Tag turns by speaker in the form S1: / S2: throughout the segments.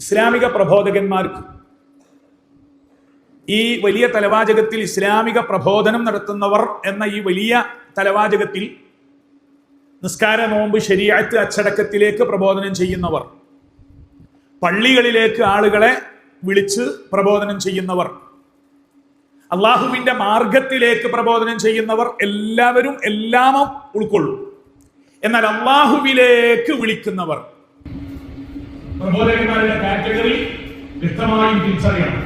S1: ഇസ്ലാമിക പ്രബോധകന്മാർക്ക് ഈ വലിയ തലവാചകത്തിൽ ഇസ്ലാമിക പ്രബോധനം നടത്തുന്നവർ എന്ന ഈ വലിയ തലവാചകത്തിൽ നിസ്കാര നോമ്പ് ശരിയാത്ത് അച്ചടക്കത്തിലേക്ക് പ്രബോധനം ചെയ്യുന്നവർ. പള്ളികളിലേക്ക് ആളുകളെ വിളിച്ച് പ്രബോധനം ചെയ്യുന്നവർ. അള്ളാഹുവിന്റെ മാർഗത്തിലേക്ക് പ്രബോധനം ചെയ്യുന്നവർ എല്ലാവരും എല്ലാമും ഉൾക്കൊള്ളും. എന്നാൽ അള്ളാഹുവിലേക്ക് വിളിക്കുന്നവർ. പ്രബോധകന്മാരുടെ കാറ്റഗറി വ്യക്തമായും തിരിച്ചറിയണം.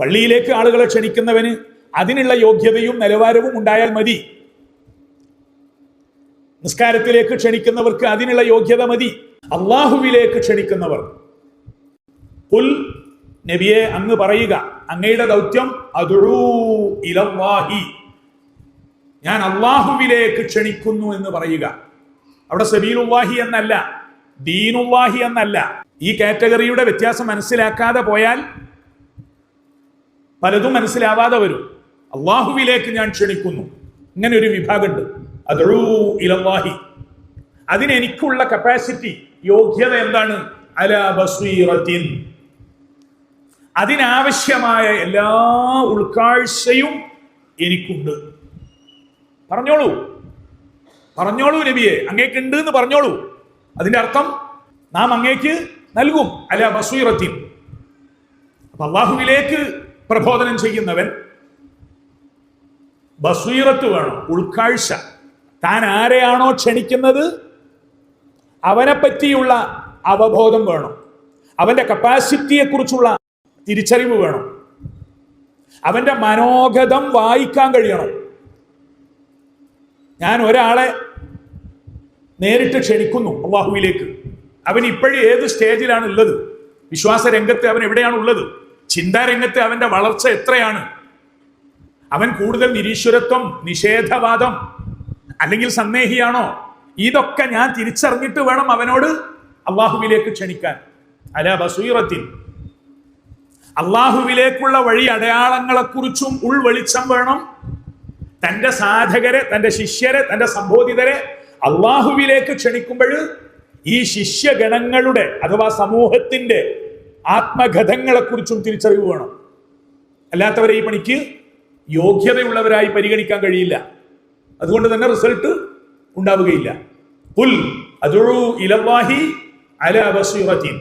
S1: പള്ളിയിലേക്ക് ആളുകളെ ക്ഷണിക്കുന്നവന് അതിനുള്ള യോഗ്യതയും നിലവാരവും ഉണ്ടായാൽ മതി. നിസ്കാരത്തിലേക്ക് ക്ഷണിക്കുന്നവർക്ക് അതിനുള്ള യോഗ്യത മതി. അള്ളാഹുവിലേക്ക് ക്ഷണിക്കുന്നവർ. പുൽ നബിയെ അങ്ങ് പറയുക അങ്ങയുടെ ദൗത്യം ഞാൻ അള്ളാഹുവിലേക്ക് ക്ഷണിക്കുന്നു എന്ന് പറയുക. അവിടെ സബീലുല്ലാഹി എന്നല്ല ദീനുല്ലാഹി എന്നല്ല. ഈ കാറ്റഗറിയുടെ വ്യത്യാസം മനസ്സിലാക്കാതെ പോയാൽ പലതും മനസ്സിലാവാതെ വരും. അള്ളാഹുവിലേക്ക് ഞാൻ ക്ഷണിക്കുന്നു. ഇങ്ങനെ ഒരു വിഭാഗമുണ്ട്. അദഴൂ ഇലവാഹി അതിന് എനിക്കുള്ള കപ്പാസിറ്റി യോഗ്യത എന്താണ്? അല ബസ്വീറത്തിൻ അതിനാവശ്യമായ എല്ലാ ഉൾക്കാഴ്ചയും എനിക്കുണ്ട്. പറഞ്ഞോളൂ. പറഞ്ഞോളൂ നബിയെ. അങ്ങേക്കുണ്ട് എന്ന് പറഞ്ഞോളൂ. അതിന്റെ അർത്ഥം നാം അങ്ങേക്ക് നൽകും അല്ല ബസീറത്തിൻ. അപ്പൊ അള്ളാഹുവിലേക്ക് പ്രബോധനം ചെയ്യുന്നവൻ ബസീറത്ത് വേണം ഉൾക്കാഴ്ച. താൻ ആരെയാണോ ക്ഷണിക്കുന്നത് അവനെ പറ്റിയുള്ള അവബോധം വേണം. അവന്റെ കപ്പാസിറ്റിയെ കുറിച്ചുള്ള തിരിച്ചറിവ് വേണം. അവന്റെ മനോഗതം വായിക്കാൻ കഴിയണം. ഞാൻ ഒരാളെ നേരിട്ട് ക്ഷണിക്കുന്നു അള്ളാഹുവിലേക്ക്. അവൻ ഇപ്പോഴും ഏത് സ്റ്റേജിലാണ് ഉള്ളത് വിശ്വാസ രംഗത്ത് അവൻ എവിടെയാണ് ഉള്ളത് ചിന്താരംഗത്ത് അവന്റെ വളർച്ച എത്രയാണ്? അവൻ കൂടുതൽ നിരീശ്വരത്വം നിഷേധവാദം അല്ലെങ്കിൽ സന്ദേഹിയാണോ? ഇതൊക്കെ ഞാൻ തിരിച്ചറിഞ്ഞിട്ട് വേണം അവനോട് അള്ളാഹുവിലേക്ക് ക്ഷണിക്കാൻ. അല ബസീറത്തിൻ. അള്ളാഹുവിലേക്കുള്ള വഴി അടയാളങ്ങളെക്കുറിച്ചും ഉൾവെളിച്ചം വേണം. തന്റെ സാധകരെ തന്റെ ശിഷ്യരെ തന്റെ സംബോധിതരെ അള്ളാഹുവിലേക്ക് ക്ഷണിക്കുമ്പോൾ ഈ ശിഷ്യഗണങ്ങളുടെ അഥവാ സമൂഹത്തിന്റെ ആത്മഗതങ്ങളെക്കുറിച്ചും തിരിച്ചറിവ് വേണം. അല്ലാത്തവരെ ഈ പണിക്ക് യോഗ്യതയുള്ളവരായി പരിഗണിക്കാൻ കഴിയില്ല. അതുകൊണ്ട് തന്നെ റിസൾട്ട് ഉണ്ടാവുകയില്ല. പുൽ ഇലവാഹി അല ബസീറത്തിൻ.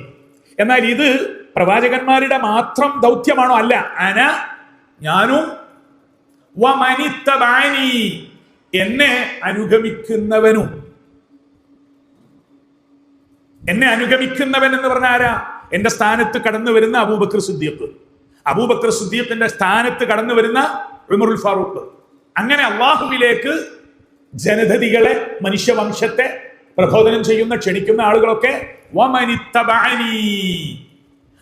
S1: എന്നാൽ ഇത് പ്രവാചകന്മാരുടെ മാത്രം ദൗത്യമാണോ? അല്ല. അന ഞാനും എന്നെ അനുഗമിക്കുന്നവനും. എന്നെ അനുഗമിക്കുന്നവൻ എന്ന് പറഞ്ഞ ആരാ? എന്റെ സ്ഥാനത്ത് കടന്നു വരുന്ന അബൂബക്കർ സുദ്ദീഖ്. അബൂബക്കർ സുദ്ദീഖിന്റെ സ്ഥാനത്ത് കടന്നു വരുന്ന ഉമറുൽ ഫാറൂഖ്. അങ്ങനെ അള്ളാഹുവിലേക്ക് ജനതതികളെ മനുഷ്യവംശത്തെ പ്രബോധനം ചെയ്യുന്ന ക്ഷണിക്കുന്ന ആളുകളൊക്കെ.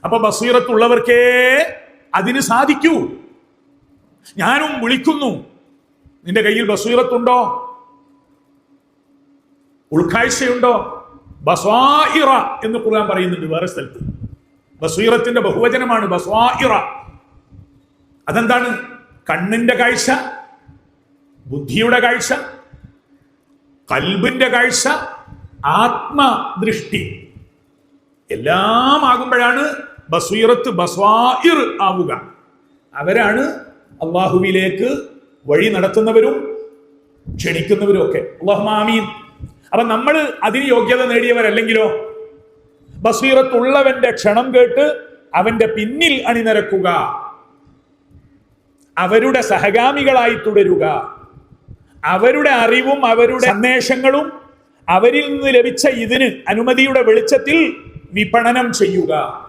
S1: അപ്പൊ ബസീറത്തുള്ളവർക്കേ അതിന് സാധിക്കൂ. ഞാനും വിളിക്കുന്നു. നിന്റെ കയ്യിൽ ബസീറത്തുണ്ടോ? ഉൾക്കാഴ്ചയുണ്ടോ? ബസ്വാഇറ എന്ന് ഖുർആൻ പറയുന്നുണ്ട് വേറെ സ്ഥലത്ത്. ബസീറത്തിന്റെ ബഹുവചനമാണ് ബസ്വാഇറ അതെന്താണ്? കണ്ണിന്റെ കാഴ്ച ബുദ്ധിയുടെ കാഴ്ച കൽബിന്റെ കാഴ്ച ആത്മദൃഷ്ടി. എല്ലാം ആകുമ്പോഴാണ് ബസീറത്ത് ബസ്വാഇർ ആവുക. അവരാണ് അള്ളാഹുവിലേക്ക് വഴി നടത്തുന്നവരും ക്ഷണിക്കുന്നവരും ഒക്കെ. അള്ളാഹുമാമീൻ അപ്പൊ നമ്മൾ അതിന് യോഗ്യത നേടിയവരല്ലെങ്കിലോ? ബസീറത്തുള്ളവന്റെ ക്ഷണം കേട്ട് അവന്റെ പിന്നിൽ അണിനിരക്കുക. അവരുടെ സഹഗാമികളായി തുടരുക. അവരുടെ അറിവും അവരുടെ സന്ദേശങ്ങളും അവരിൽ നിന്ന് ലഭിച്ച ഇതിന് അനുമതിയുടെ വെളിച്ചത്തിൽ വിപണനം ചെയ്യുക.